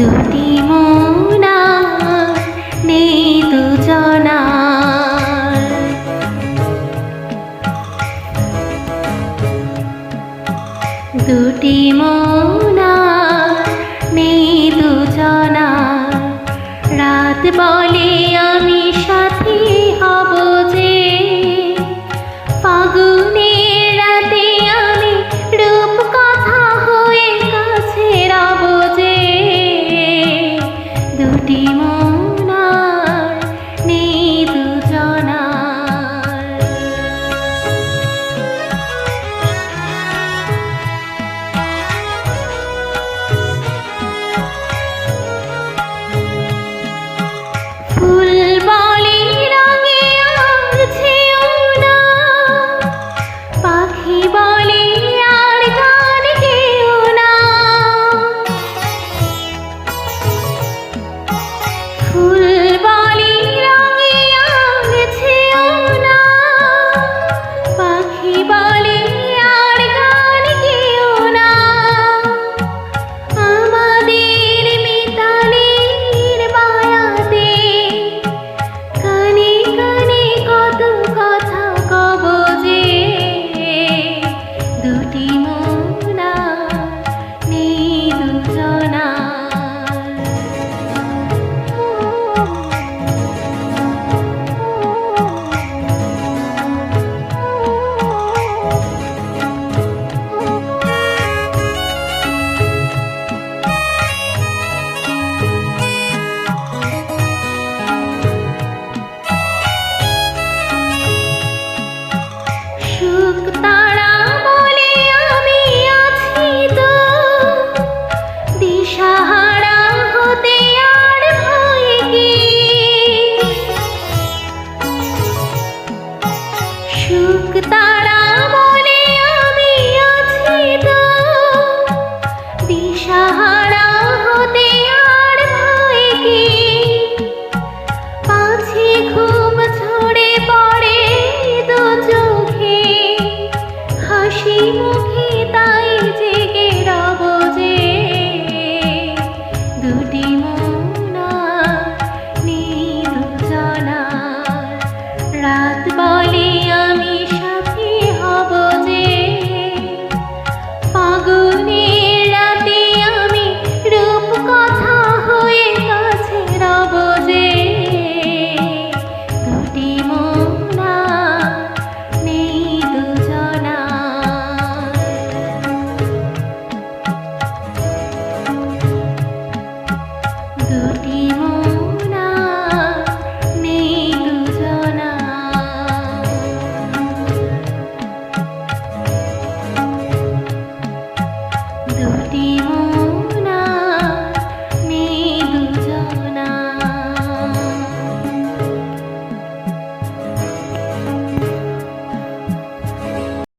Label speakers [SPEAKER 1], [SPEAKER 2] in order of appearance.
[SPEAKER 1] দুটি মোনা নেই দুজনা দুটি মোনা নেই দুজনা রাত বলে kita